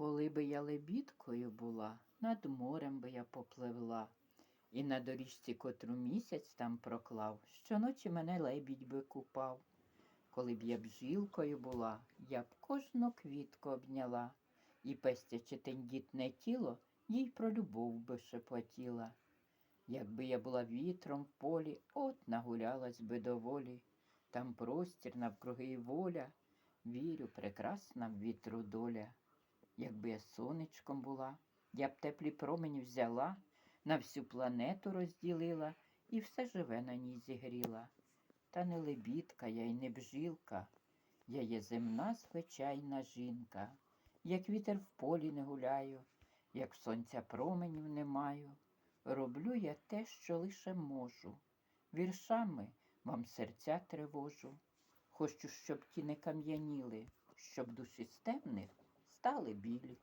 Коли би я лебідкою була, над морем би я попливла, і на доріжці, котру місяць там проклав, щоночі мене лебідь би купав. Коли б я бжілкою була, я б кожну квітку обняла, і пестячи тендітне тіло, їй про любов би шепотіла. Якби я була вітром в полі, от нагулялась би доволі. Там простір навкруги і воля, вірю, прекрасна в вітру доля. Якби я сонечком була, я б теплі промені взяла, на всю планету розділила і все живе на ній зігріла. Та не лебідка я й не бжілка, я є земна звичайна жінка. Як вітер в полі не гуляю, як сонця променів не маю. Роблю я те, що лише можу. Віршами вам серця тривожу. Хочу, щоб ті не кам'яніли, щоб душі з темних стали білі.